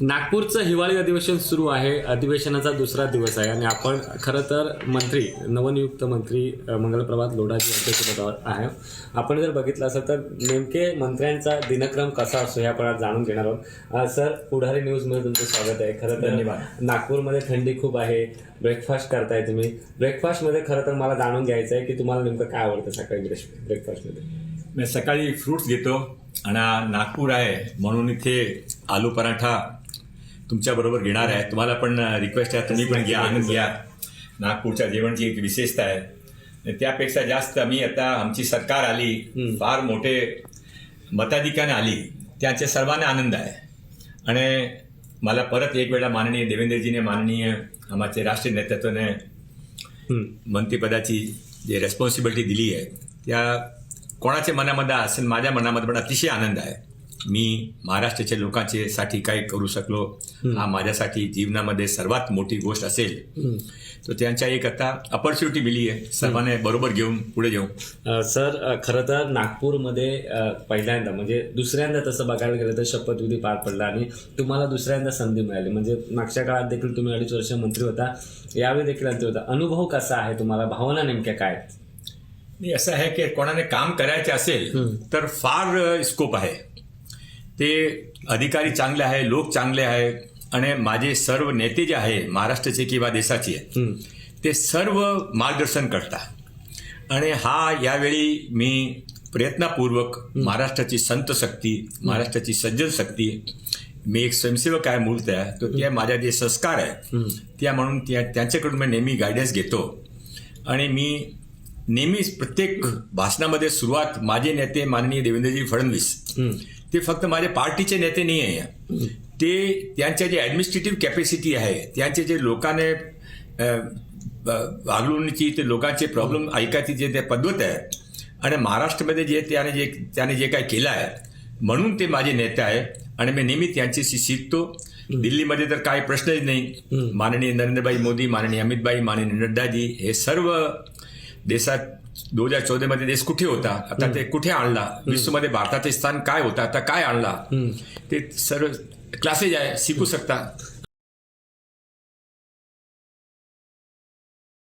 नागपूरचं हिवाळी अधिवेशन सुरू आहे. अधिवेशनाचा दुसरा दिवस आहे आणि आपण खरं तर मंत्री नवनियुक्त मंत्री मंगलप्रभात लोढाजी यांच्यासोबत आहे. आपण जर बघितलं असेल तर नेमके मंत्र्यांचा दिनक्रम कसा असतो हे आपण आज जाणून घेणार आहोत. सर पुढारी न्यूजमध्ये तुमचं स्वागत आहे. खरं तर धन्यवाद. नागपूरमध्ये थंडी खूप आहे. ब्रेकफास्ट करताय तुम्ही. ब्रेकफास्टमध्ये खरं तर मला जाणून घ्यायचं आहे की तुम्हाला नेमकं काय आवडतं सकाळी ब्रेकफास्टमध्ये? मी सकाळी फ्रुट्स घेतो आणि नागपूर आहे म्हणून इथे आलू पराठा तुमच्याबरोबर घेणार आहे. तुम्हाला पण रिक्वेस्ट आहे. तुम्ही पण घ्या आनंद घ्या. नागपूरच्या जेवणची एक विशेषता आहे. त्यापेक्षा जास्त मी आता आमची सरकार आली फार मोठे मताधिकाने आली त्याचे सर्वांना आनंद आहे. आणि मला परत एक वेळा माननीय देवेंद्रजीने माननीय आमचे राष्ट्रीय नेतृत्वाने. मंत्रिपदाची जे रेस्पॉन्सिबिलिटी दिली आहे त्या कोणाच्या मनामध्ये असेल माझ्या मनामध्ये पण अतिशय आनंद आहे. मी महाराष्ट्राच्या लोकांचे साठी काही करू शकलो हा माझ्यासाठी जीवनामध्ये सर्वात मोठी गोष्ट असेल. तर त्यांच्या एक आता ऑपॉर्च्युनिटी मिली आहे. सर्वांना बरोबर घेऊन पुढे जाऊ अ, सर खरं तर नागपूरमध्ये पहिल्यांदा म्हणजे दुसऱ्यांदा तसं बघायला गेलं तर शपथविधी पार पडला आणि तुम्हाला दुसऱ्यांदा संधी मिळाली. म्हणजे मागच्या काळात देखील तुम्ही अडीच वर्ष मंत्री होता. यावेळी देखील मंत्री होता. अनुभव कसा आहे तुम्हाला? भावना नेमक्या काय असं आहे की कोणाने काम करायचे असेल तर फार स्कोप आहे. ते अधिकारी चांगले आहे लोक चांगले आहे आणि माझे सर्व नेते जे आहे महाराष्ट्राचे किंवा देशाचे. ते सर्व मार्गदर्शन करतात. आणि हा यावेळी मी प्रयत्नपूर्वक महाराष्ट्राची संत शक्ती महाराष्ट्राची सज्जन शक्ती मी एक स्वयंसेवक आहे मूळतः तर त्या माझ्या जे संस्कार आहे त्या म्हणून त्या त्यांच्याकडून मी नेहमी गायडन्स घेतो. आणि मी नेहमीच प्रत्येक भाषणामध्ये सुरुवात माझे नेते माननीय देवेंद्रजी फडणवीस ते फक्त माझ्या पार्टीचे नेते नाही आहे. ते त्यांच्या जे ऍडमिनिस्ट्रेटिव्ह कॅपॅसिटी आहे त्यांचे जे लोकांना वागणुकीची ते लोकांचे प्रॉब्लेम ऐकायची जे ते पद्धत आहे आणि महाराष्ट्रामध्ये जे त्याने जे त्याने जे काही केलं आहे म्हणून ते माझे नेते आहे आणि मी नेहमी त्यांच्याशी शिकतो. दिल्लीमध्ये तर काही प्रश्नच नाही. माननीय नरेंद्रभाई मोदी माननीय अमितभाई माननीय नड्डाजी हे सर्व देशात दोन हजार चौदा मध्ये देश कुठे होता? आता ते कुठे आणला? विश्वमध्ये भारताचे स्थान काय होतं? आता काय आणला? ते सर्व क्लासेस आहे. शिकू शकता.